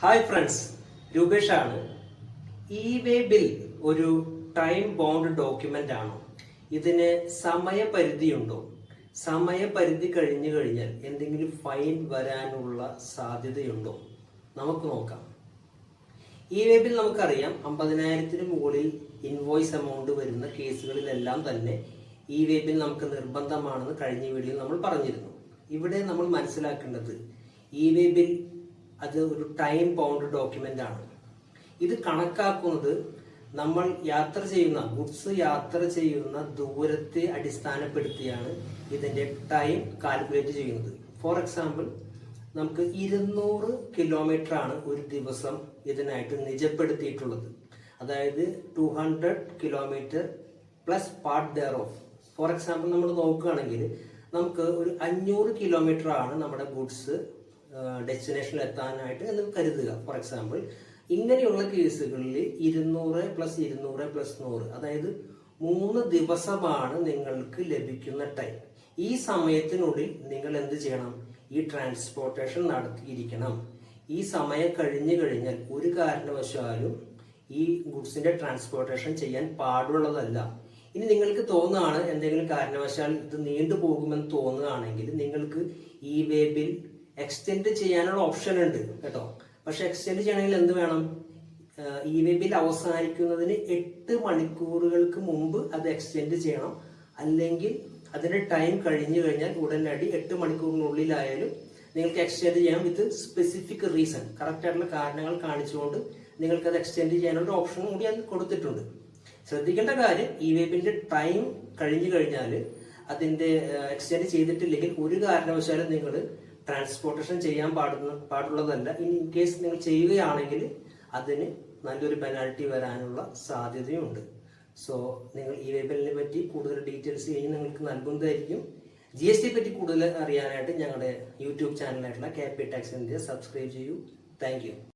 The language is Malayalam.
ഹായ് ഫ്രണ്ട്സ് രൂപേഷാണ് ഇ വേ ബിൽ ഒരു ടൈം ബോണ്ട് ഡോക്യുമെന്റ് ആണോ. ഇതിന് സമയപരിധിയുണ്ടോ? സമയപരിധി കഴിഞ്ഞു കഴിഞ്ഞാൽ എന്തെങ്കിലും ഫൈൻ വരാനുള്ള സാധ്യതയുണ്ടോ? നമുക്ക് നോക്കാം. ഇ വേ ബിൽ നമുക്കറിയാം. അമ്പതിനായിരത്തിന് മുകളിൽ ഇൻവോയ്സ് എമൗണ്ട് വരുന്ന കേസുകളിലെല്ലാം തന്നെ ഇ വേ ബിൽ നമുക്ക് നിർബന്ധമാണെന്ന് കഴിഞ്ഞ വീഡിയോയിൽ നമ്മൾ പറഞ്ഞിരുന്നു. ഇവിടെ നമ്മൾ മനസ്സിലാക്കേണ്ടത് ഇ വേ ബിൽ അത് ഒരു ടൈം ബൗണ്ട് ഡോക്യുമെന്റ് ആണ്. ഇത് കണക്കാക്കുന്നത് നമ്മൾ യാത്ര ചെയ്യുന്ന ഗുഡ്സ് യാത്ര ചെയ്യുന്ന ദൂരത്തെ അടിസ്ഥാനപ്പെടുത്തിയാണ് ഇതിന്റെ ടൈം കാൽക്കുലേറ്റ് ചെയ്യുന്നത്. ഫോർ എക്സാമ്പിൾ നമുക്ക് ഇരുന്നൂറ് കിലോമീറ്റർ ആണ് ഒരു ദിവസം ഇതിനായിട്ട് നിജപ്പെടുത്തിയിട്ടുള്ളത്. അതായത് two hundred kilometre plus part thereof for example നമ്മൾ നോക്കുകയാണെങ്കിൽ നമുക്ക് ഒരു അഞ്ഞൂറ് കിലോമീറ്റർ ആണ് നമ്മുടെ ഗുഡ്സ് ഡെസ്റ്റിനേഷനിൽ എത്താനായിട്ട് എന്ന് കരുതുക. ഫോർ എക്സാമ്പിൾ ഇങ്ങനെയുള്ള കേസുകളിൽ ഇരുന്നൂറ് പ്ലസ് ഇരുന്നൂറ് പ്ലസ് നൂറ് അതായത് മൂന്ന് ദിവസമാണ് നിങ്ങൾക്ക് ലഭിക്കുന്ന ടൈം ഈ സമയത്തിനുള്ളിൽ നിങ്ങൾ എന്ത് ചെയ്യണം? ഈ ട്രാൻസ്പോർട്ടേഷൻ നടത്തിയിരിക്കണം. ഈ സമയം കഴിഞ്ഞു കഴിഞ്ഞാൽ ഒരു കാരണവശാലും ഈ ഗുഡ്സിന്റെ ട്രാൻസ്പോർട്ടേഷൻ ചെയ്യാൻ പാടുള്ളതല്ല. ഇനി നിങ്ങൾക്ക് തോന്നുകയാണ് എന്തെങ്കിലും കാരണവശാൽ ഇത് നീണ്ടു പോകുമെന്ന് തോന്നുകയാണെങ്കിൽ നിങ്ങൾക്ക് ഈ വേ ബിൽ എക്സ്റ്റെൻഡ് ചെയ്യാനുള്ള ഓപ്ഷൻ ഉണ്ട് കേട്ടോ. പക്ഷെ എക്സ്റ്റെൻഡ് ചെയ്യണമെങ്കിൽ എന്ത് വേണം? ഇ വി ബിൽ അവസാനിക്കുന്നതിന് എട്ട് മണിക്കൂറുകൾക്ക് മുമ്പ് അത് എക്സ്റ്റെൻഡ് ചെയ്യണം. അല്ലെങ്കിൽ അതിന്റെ ടൈം കഴിഞ്ഞു കഴിഞ്ഞാൽ ഉടനടി എട്ട് മണിക്കൂറിനുള്ളിലായാലും നിങ്ങൾക്ക് എക്സ്റ്റെൻഡ് ചെയ്യാം വിത്ത് സ്പെസിഫിക് റീസൺ കറക്റ്റ് ആയിട്ടുള്ള കാരണങ്ങൾ കാണിച്ചുകൊണ്ട് നിങ്ങൾക്ക് അത് എക്സ്റ്റെൻഡ് ചെയ്യാനുള്ള ഓപ്ഷൻ കൂടി അത് കൊടുത്തിട്ടുണ്ട്. ശ്രദ്ധിക്കേണ്ട കാര്യം ഇ വേബിന്റെ ടൈം കഴിഞ്ഞു കഴിഞ്ഞാൽ അതിന്റെ എക്സ്റ്റെൻഡ് ചെയ്തിട്ടില്ലെങ്കിൽ ഒരു കാരണവശാലും നിങ്ങൾ ട്രാൻസ്പോർട്ടേഷൻ ചെയ്യാൻ പാടുന്ന പാടുള്ളതല്ല. ഇനി ഇൻ കേസ് നിങ്ങൾ ചെയ്യുകയാണെങ്കിൽ അതിന് നല്ലൊരു പെനാൽറ്റി വരാനുള്ള സാധ്യതയുണ്ട്. സോ നിങ്ങൾ ഈ വേബലിനെ പറ്റി കൂടുതൽ ഡീറ്റെയിൽസ് കഴിഞ്ഞ് നിങ്ങൾക്ക് നൽകുന്നതായിരിക്കും. ജി എസ് ടി പറ്റി കൂടുതൽ അറിയാനായിട്ട് ഞങ്ങളുടെ YouTube ചാനലായിട്ടുള്ള K P tax India subscribe ചെയ്യൂ. താങ്ക്